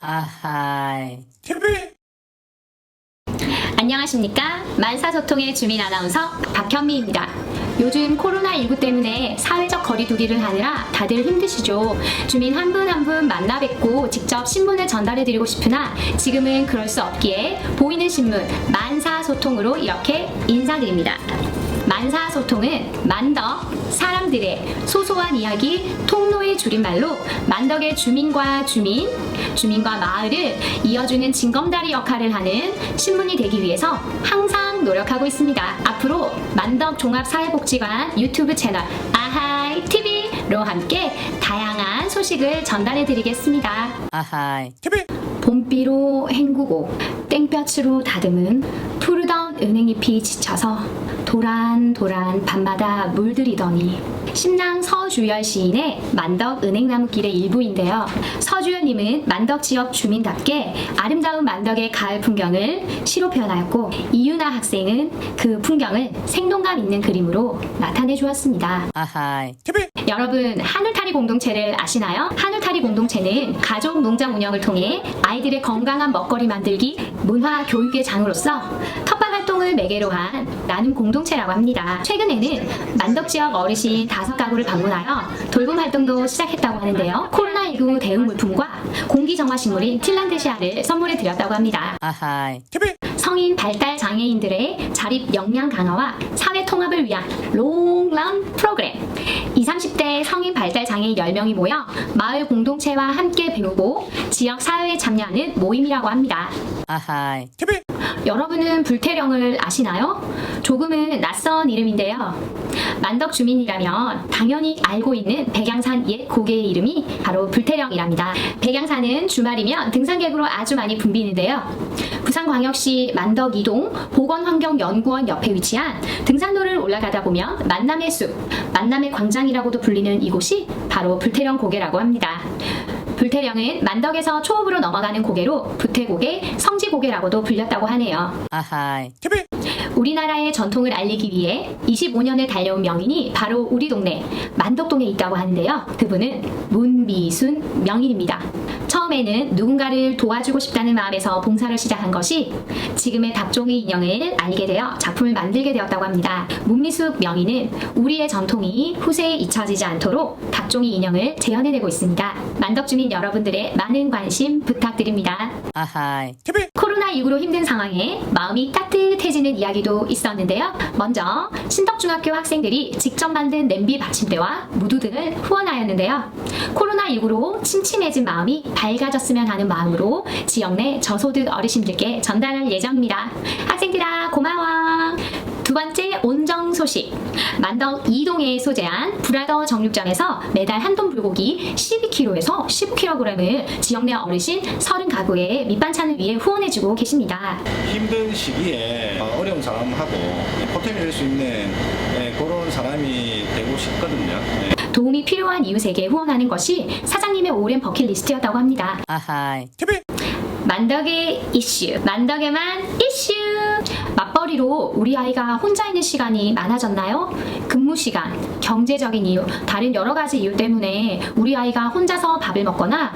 아하이 TV 안녕하십니까? 만사소통의 주민 아나운서 박현미입니다. 요즘 코로나19 때문에 사회적 거리두기를 하느라 다들 힘드시죠? 주민 한 분 한 분 만나 뵙고 직접 신문을 전달해 드리고 싶으나 지금은 그럴 수 없기에 보이는 신문 만사소통으로 이렇게 인사드립니다 만사소통은 만덕, 사람들의 소소한 이야기, 통로의 줄임말로 만덕의 주민과 주민, 주민과 마을을 이어주는 징검다리 역할을 하는 신문이 되기 위해서 항상 노력하고 있습니다. 앞으로 만덕 종합사회복지관 유튜브 채널 아하이 TV로 함께 다양한 소식을 전달해 드리겠습니다. 아하이 TV 봄비로 헹구고 땡볕으로 다듬은 푸르던 은행잎이 지쳐서 도란도란 밤마다 물들이더니 신랑 서주열 시인의 만덕 은행나무길의 일부인데요. 서주열님은 만덕 지역 주민답게 아름다운 만덕의 가을 풍경을 시로 표현하였고 이유나 학생은 그 풍경을 생동감 있는 그림으로 나타내 주었습니다. 아하이 TV 여러분 하늘타리 공동체를 아시나요? 하늘타리 공동체는 가족 농장 운영을 통해 아이들의 건강한 먹거리 만들기, 문화 교육의 장으로서 활동을 매개로 한 나눔 공동체라고 합니다. 최근에는 만덕 지역 어르신 다섯 가구를 방문하여 돌봄 활동도 시작했다고 하는데요. 코로나19 대응 물품과 공기 정화 식물인 핀란드시아를 선물해 드렸다고 합니다. 아하이 성인 발달 장애인들의 자립 역량 강화와 사회 통합을 위한 롱런 프로그램. 20, 30대 성인 발달 장애인 10명이 모여 마을 공동체와 함께 배우고 지역 사회에 참여하는 모임이라고 합니다. 아하이 여러분은 불태령을 아시나요? 조금은 낯선 이름인데요. 만덕 주민이라면 당연히 알고 있는 백양산 옛 고개의 이름이 바로 불태령이랍니다. 백양산은 주말이면 등산객으로 아주 많이 붐비는데요. 부산광역시 만덕 이동 보건환경연구원 옆에 위치한 등산로를 올라가다 보면 만남의 숲, 만남의 광장이라고도 불리는 이곳이 바로 불태령 고개라고 합니다. 불태령은 만덕에서 초읍으로 넘어가는 고개로 부태고개, 성지고개라고도 불렸다고 하네요. 아하이 TV 우리나라의 전통을 알리기 위해 25년을 달려온 명인이 바로 우리 동네 만덕동에 있다고 하는데요. 그분은 문미순 명인입니다. 처음에는 누군가를 도와주고 싶다는 마음에서 봉사를 시작한 것이 지금의 닭종이 인형을 알게 되어 작품을 만들게 되었다고 합니다. 문미숙 명인은 우리의 전통이 후세에 잊혀지지 않도록 닭종이 인형을 재현해내고 있습니다. 만덕 주민 여러분들의 많은 관심 부탁드립니다. 아하이 TV 코로나19로 힘든 상황에 마음이 따뜻해지는 이야기도 있었는데요. 먼저 신덕중학교 학생들이 직접 만든 냄비 받침대와 무드 등을 후원하였는데요. 코로나19로 침침해진 마음이 밝아졌으면 하는 마음으로 지역 내 저소득 어르신들께 전달할 예정입니다. 학생들아 고마워. 두 번째 소식. 만덕 이동에 소재한 브라더 정육점에서 매달 한돈 불고기 12kg에서 15kg을 지역 내 어르신 30 가구에 밑반찬을 위해 후원해주고 계십니다. 힘든 시기에 어려운 사람하고 포텐이 수 있는 예, 그런 사람이 되고 싶거든요. 예. 도움이 필요한 이웃에게 후원하는 것이 사장님의 오랜 버킷리스트였다고 합니다. 아하이 TV 만덕의 이슈, 만덕에만 이슈. 맞벌이로 우리 아이가 혼자 있는 시간이 많아졌나요? 근무 시간, 경제적인 이유, 다른 여러 가지 이유 때문에 우리 아이가 혼자서 밥을 먹거나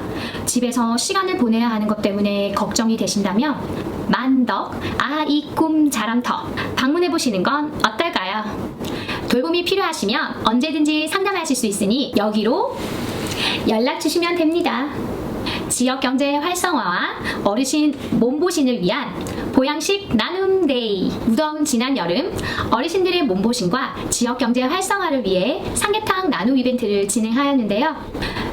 집에서 시간을 보내야 하는 것 때문에 걱정이 되신다면 만덕 아이 꿈 자랑터 방문해 보시는 건 어떨까요? 돌봄이 필요하시면 언제든지 상담하실 수 있으니 여기로 연락 주시면 됩니다. 지역 경제 활성화와 어르신 몸보신을 위한 보양식 나눔 데이. 무더운 지난 여름 어르신들의 몸보신과 지역 경제 활성화를 위해 삼계탕 나눔 이벤트를 진행하였는데요.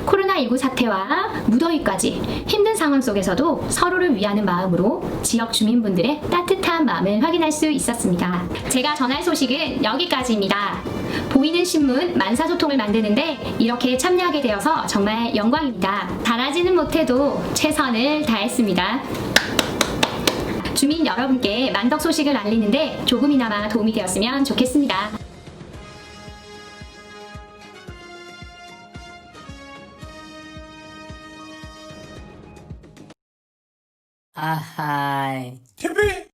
코로나19 사태와 무더위까지 힘든 상황 속에서도 서로를 위하는 마음으로 지역 주민분들의 따뜻한 마음을 확인할 수 있었습니다. 제가 전할 소식은 여기까지입니다. 보이는 신문 만사소통을 만드는데 이렇게 참여하게 되어서 정말 영광입니다. 잘하지는 못해도 최선을 다했습니다. 주민 여러분께 만덕 소식을 알리는데 조금이나마 도움이 되었으면 좋겠습니다. 아하이 TV